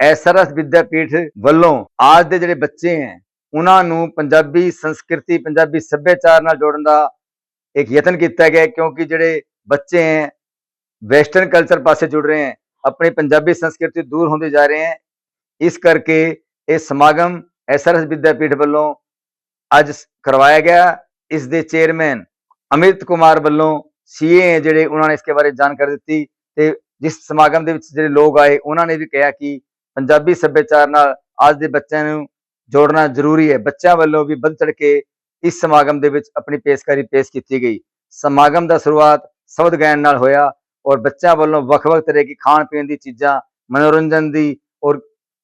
ਐਸਆਰਐਸ ਵਿਦਿਆਪੀਠ ਵੱਲੋਂ ਅੱਜ ਦੇ ਜਿਹੜੇ ਬੱਚੇ ਹੈ, ਉਹਨਾਂ ਨੂੰ ਪੰਜਾਬੀ ਸੰਸਕ੍ਰਿਤੀ, ਪੰਜਾਬੀ ਸੱਭਿਆਚਾਰ ਨਾਲ ਜੋੜਨ ਦਾ ਇੱਕ ਯਤਨ ਕੀਤਾ ਗਿਆ ਕਿਉਂਕਿ ਜਿਹੜੇ ਬੱਚੇ ਹੈ, ਵੈਸਟਰਨ ਕਲਚਰ ਪਾਸੇ ਜੁੜ ਰਹੇ ਹੈ, ਆਪਣੀ ਪੰਜਾਬੀ ਸੰਸਕ੍ਰਿਤੀ ਦੂਰ ਹੁੰਦੇ ਜਾ ਰਹੇ ਹੈ, ਇਸ ਕਰਕੇ ਇਹ ਸਮਾਗਮ ਐਸਆਰਐਸ ਵਿਦਿਆਪੀਠ ਵੱਲੋਂ ਅੱਜ ਕਰਵਾਇਆ ਗਿਆ। ਇਸ ਦੇ ਚੇਅਰਮੈਨ ਅਮਿਤ ਕੁਮਾਰ ਵੱਲੋਂ ਸੀਏ ਜਿਹੜੇ ਉਹਨਾਂ ਨੇ ਇਸਕੇ ਬਾਰੇ ਜਾਣਕਾਰੀ ਦਿੱਤੀ ਤੇ ਜਿਸ ਸਮਾਗਮ ਦੇ ਵਿੱਚ ਜਿਹੜੇ ਲੋਕ ਆਏ, ਉਹਨਾਂ ਨੇ ਵੀ ਕਿਹਾ ਕਿ ਪੰਜਾਬੀ ਸੱਭਿਆਚਾਰ ਨਾਲ ਅੱਜ ਦੇ ਬੱਚਿਆਂ ਨੂੰ ਜੋੜਨਾ ਜ਼ਰੂਰੀ ਹੈ। ਬੱਚਿਆਂ ਵੱਲੋਂ ਵੀ ਵੱਧ ਚੜ ਕੇ ਇਸ ਸਮਾਗਮ ਦੇ ਵਿੱਚ ਆਪਣੀ ਪੇਸ਼ਕਾਰੀ ਪੇਸ਼ ਕੀਤੀ ਗਈ। ਸਮਾਗਮ ਦਾ ਸ਼ੁਰੂਆਤ ਸ਼ਬਦ ਗਾਇਨ ਨਾਲ ਹੋਇਆ ਔਰ ਬੱਚਿਆਂ ਵੱਲੋਂ ਵੱਖ-ਵੱਖ ਤਰ੍ਹਾਂ ਦੀ ਖਾਣ ਪੀਣ ਦੀ ਚੀਜ਼ਾਂ, ਮਨੋਰੰਜਨ ਦੀ ਔਰ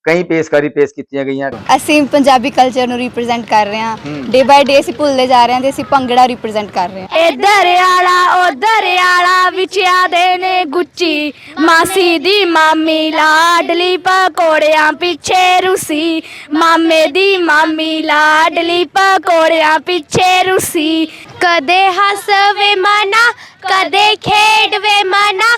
ਕਈ ਪੇਸ਼ਕਾਰੀ ਪੇਸ਼ ਕੀਤੀਆਂ ਗਈਆਂ। ਅਸੀਂ ਪੰਜਾਬੀ ਕਲਚਰ ਨੂੰ ਰਿਪਰੈਜ਼ੈਂਟ ਕਰ ਰਹੇ ਹਾਂ। ਡੇ ਬਾਈ ਡੇ ਅਸੀਂ ਭੁੱਲਦੇ ਜਾ ਰਹੇ ਹਾਂ ਤੇ ਅਸੀਂ ਭੰਗੜਾ ਰਿਪਰੈਜ਼ੈਂਟ ਕਰ ਰਹੇ ਹਾਂ। ਇੱਧਰ ਆਲਾ ਉਧਰ ਆਲਾ ਵਿਚਿਆ ਦੇ ਨੇ ਗੁੱਚੀ। ਮਾਸੀ ਦੀ ਮਾਮੀ ਲਾਡਲੀ ਪਕੌੜਿਆਂ ਪਿੱਛੇ ਰੁਸੀ। ਮਾਮੇ ਦੀ ਮਾਮੀ ਲਾਡਲੀ ਪਕੌੜਿਆਂ ਪਿੱਛੇ ਰੁਸੀ। ਕਦੇ ਹੱਸਵੇ ਮਨਾ ਕਦੇ ਖੇਡਵੇ ਮਨਾ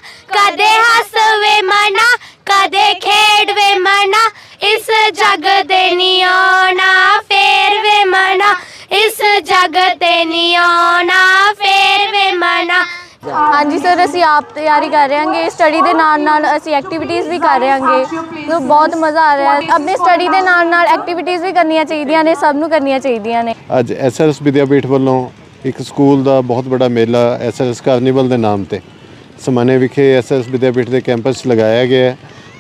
ਜਗ ਤੇ ਨੀ ਆਉਣਾ ਫੇਰ ਵੇ ਮਨਾ। ਹਾਂਜੀ ਸਰ ਅਸੀਂ ਆਪ ਤਿਆਰੀ ਕਰ ਰਹੇ ਹਾਂਗੇ ਸਟੱਡੀ ਦੇ ਨਾਲ ਨਾਲ ਅਸੀਂ ਐਕਟੀਵਿਟੀਜ਼ ਵੀ ਕਰ ਰਹੇ ਹਾਂਗੇ ਸੋ ਬਹੁਤ ਮਜ਼ਾ ਆ ਰਿਹਾ ਹੈ। ਆਪਣੀ ਸਟੱਡੀ ਦੇ ਨਾਲ ਨਾਲ ਐਕਟੀਵਿਟੀਜ਼ ਵੀ ਕਰਨੀਆਂ ਚਾਹੀਦੀਆਂ ਨੇ ਸਭ ਨੂੰ ਕਰਨੀਆਂ ਚਾਹੀਦੀਆਂ ਨੇ। ਅੱਜ ਐਸਐਸ ਵਿਦਿਆਪੀਠ ਵੱਲੋਂ ਇੱਕ ਸਕੂਲ ਦਾ ਬਹੁਤ ਵੱਡਾ ਮੇਲਾ ਐਸਐਸ ਕਾਰਨੀਵਲ ਦੇ ਨਾਮ ਤੇ ਸਮਾਨੇ ਵਿਖੇ ਐਸਐਸ ਵਿਦਿਆਪੀਠ ਦੇ ਕੈਂਪਸ ਲਗਾਇਆ ਗਿਆ ਹੈ।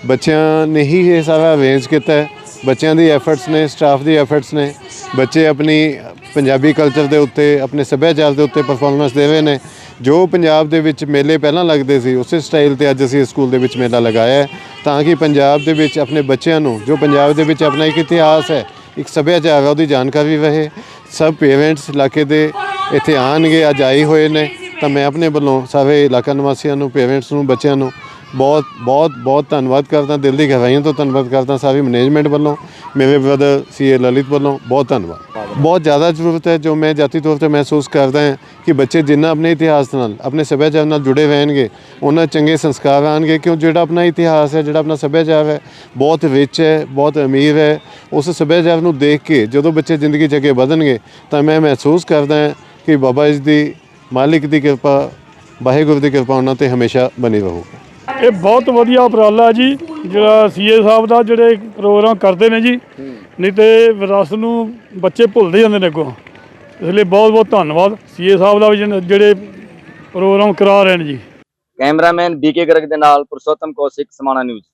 ਬੱਚਿਆਂ ਨੇ ਹੀ ਇਹ ਸਾਰਾ ਅਰੇਂਜ ਕੀਤਾ ਹੈ। ਬੱਚਿਆਂ ਦੀ ਐਫਰਟਸ ਨੇ ਸਟਾਫ ਦੀ ਐਫਰਟਸ ਨੇ। ਬੱਚੇ ਆਪਣੀ ਪੰਜਾਬੀ ਕਲਚਰ ਦੇ ਉੱਤੇ, ਆਪਣੇ ਸੱਭਿਆਚਾਰ ਦੇ ਉੱਤੇ ਪਰਫਾਰਮੈਂਸ ਦੇ ਰਹੇ ਨੇ। ਜੋ ਪੰਜਾਬ ਦੇ ਵਿੱਚ ਮੇਲੇ ਪਹਿਲਾਂ ਲੱਗਦੇ ਸੀ, ਉਸੇ ਸਟਾਈਲ ਤੇ ਅੱਜ ਅਸੀਂ ਸਕੂਲ ਦੇ ਵਿੱਚ ਮੇਲਾ ਲਗਾਇਆ ਹੈ। ਤਾਂ ਕਿ ਪੰਜਾਬ ਦੇ ਵਿੱਚ ਆਪਣੇ ਬੱਚਿਆਂ ਨੂੰ, ਜੋ ਪੰਜਾਬ ਦੇ ਵਿੱਚ ਆਪਣਾ ਇੱਕ ਇਤਿਹਾਸ ਹੈ, ਇੱਕ ਸੱਭਿਆਚਾਰ ਹੈ ਉਹਦੀ ਜਾਣਕਾਰੀ ਰਹੇ। ਸਭ ਪੇਰੈਂਟਸ ਇਲਾਕੇ ਦੇ ਇੱਥੇ ਆਣਗੇ ਅੱਜ ਆਏ ਹੋਏ ਨੇ। ਤਾਂ ਮੈਂ ਆਪਣੇ ਵੱਲੋਂ ਸਾਰੇ ਇਲਾਕਾ ਨਿਵਾਸੀਆਂ ਨੂੰ ਪੇਰੈਂਟਸ ਨੂੰ, ਬੱਚਿਆਂ ਨੂੰ ਬਹੁਤ ਬਹੁਤ ਬਹੁਤ ਧੰਨਵਾਦ ਕਰਦਾ, ਦਿਲ ਦੀ ਗਹਿਰਾਈਆਂ ਤੋਂ ਧੰਨਵਾਦ ਕਰਦਾ ਸਾਰੀ ਮੈਨੇਜਮੈਂਟ ਵੱਲੋਂ, ਮੇਰੇ ਬ੍ਰਦਰ ਸੀਏ ਲਲਿਤ ਵੱਲੋਂ, ਬਹੁਤ ਧੰਨਵਾਦ। ਬਹੁਤ ਜ਼ਿਆਦਾ ਜ਼ਰੂਰਤ ਹੈ ਜੋ ਮੈਂ ਜਾਤੀ ਤੌਰ ਤੇ ਮਹਿਸੂਸ ਕਰਦਾ ਹਾਂ ਕਿ ਬੱਚੇ ਜਿੰਨਾ ਆਪਣੇ ਇਤਿਹਾਸ ਨਾਲ, ਆਪਣੇ ਸੱਭਿਆਚਾਰ ਨਾਲ ਜੁੜੇ ਰਹਿਣਗੇ, ਉਹਨਾਂ ਚੰਗੇ ਸੰਸਕਾਰ ਆਣਗੇ, ਕਿਉਂ ਜਿਹੜਾ ਆਪਣਾ ਇਤਿਹਾਸ ਹੈ, ਜਿਹੜਾ ਆਪਣਾ ਸੱਭਿਆਚਾਰ ਹੈ, ਬਹੁਤ ਰਿਚ ਹੈ, ਬਹੁਤ ਅਮੀਰ ਹੈ। ਉਸ ਸੱਭਿਆਚਾਰ ਨੂੰ ਦੇਖ ਕੇ ਜਦੋਂ ਬੱਚੇ ਜ਼ਿੰਦਗੀ 'ਚ ਅੱਗੇ ਵਧਣਗੇ, ਤਾਂ ਮੈਂ ਮਹਿਸੂਸ ਕਰਦਾ ਹਾਂ ਕਿ ਬਾਬਾ ਜੀ ਦੀ ਮਾਲਿਕ ਦੀ ਕਿਰਪਾ, ਵਾਹਿਗੁਰੂ ਦੀ ਕਿਰਪਾ ਉਹਨਾਂ ਤੇ ਹਮੇਸ਼ਾ ਬਣੀ ਰਹੂਗੀ ਇਹ ਬਹੁਤ ਵਧੀਆ ਉਪਰਾਲਾ ਜੀ, ਜਿਹੜਾ ਸੀਏ ਸਾਹਿਬ ਦਾ ਜਿਹੜੇ ਪ੍ਰੋਗਰਾਮ ਕਰਦੇ ਨੇ ਜੀ। ਨਹੀਂ ਤੇ ਵਿਰਾਸਤ ਨੂੰ ਬੱਚੇ ਭੁੱਲਦੇ ਜਾਂਦੇ ਨੇ ਅੱਗੋਂ। ਇਸ ਲਈ ਬਹੁਤ ਬਹੁਤ ਧੰਨਵਾਦ। ਸੀਏ ਸਾਹਿਬ ਦਾ ਵੀ ਜਿਹੜੇ ਪ੍ਰੋਗਰਾਮ ਕਰਾ ਰਹੇ ਨੇ ਜੀ। ਕੈਮਰਾਮੈਨ ਬੀਕੇ ਗਰਗ ਦੇ ਨਾਲ ਪੁਰਸ਼ੋਤਮ ਕੌਸ਼ਿਕ, ਸਮਾਣਾ ਨਿਊਜ਼।